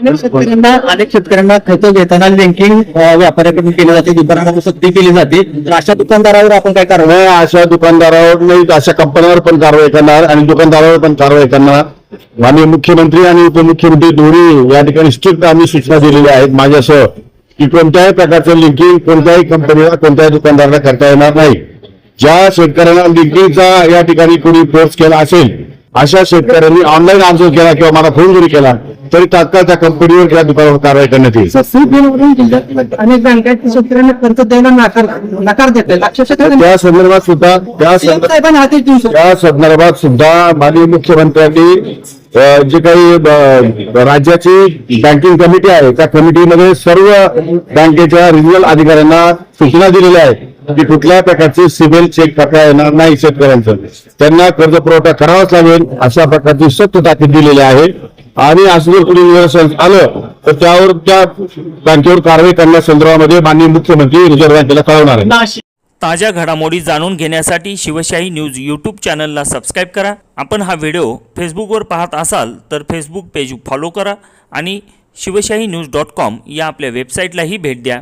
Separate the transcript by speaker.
Speaker 1: अनेक शेतकऱ्यांना अनेक शेतकऱ्यांना खतं घेताना लिंकिंग व्यापाऱ्याकडून केली जाते दुकानाकडून सक्ती केली जाते. तर अशा दुकानदारावर आपण काय कारवाई
Speaker 2: नाही अशा दुकानदारावर नाही अशा कंपन्यांवर पण कारवाई करणार आणि दुकानदारावर पण कारवाई करणार. माननीय मुख्यमंत्री आणि उपमुख्यमंत्री दोन्ही या ठिकाणी स्ट्रिक्ट आम्ही सूचना दिलेल्या आहेत माझ्यासह की कोणत्याही प्रकारचं लिंकिंग कोणत्याही कंपनीला कोणत्याही दुकानदाराला करता येणार नाही. ज्या शेतकऱ्यांना लिंकिंगचा या ठिकाणी कोणी फोर्स केला असेल अशा शेतकऱ्यांनी ऑनलाईन अर्ज केला किंवा मला फोन जरी केला तरी तात्काळ त्या कंपनीवर किंवा दुकानावर कारवाई करण्यात येईल.
Speaker 1: अनेक बँकांच्या शेतकऱ्यांना कर्ज द्यायला नाकार नकार देते
Speaker 2: त्या संदर्भात सुद्धा त्या त्या संदर्भात सुद्धा माननीय मुख्यमंत्र्यांनी जे काही राज्याची बँकिंग कमिटी आहे त्या कमिटीमध्ये सर्व बँकेच्या रिजनल अधिकाऱ्यांना सूचना दिलेल्या आहेत की कुठल्याही प्रकारचे सिबिल चेक करता येणार नाही शेतकऱ्यांचं. त्यांना कर्ज पुरवठा करावाच लागेल अशा प्रकारची सक्त ताकीद दिलेली आहे. आणि असं जर कोणी आलं तर त्यावर त्या बँकेवर कारवाई करण्यासंदर्भामध्ये माननीय मुख्यमंत्री रिझर्व्ह बँकेला कळवणार आहे.
Speaker 3: ताज्या घडामोडी जाणून घेण्यासाठी शिवशाही न्यूज यूट्यूब चॅनलला सबस्क्राईब करा. आपण हा व्हिडिओ फेसबुकवर पाहत असाल तर फेसबुक पेज फॉलो करा आणि शिवशाही न्यूज डॉट कॉम या आपल्या वेबसाईटलाही भेट द्या.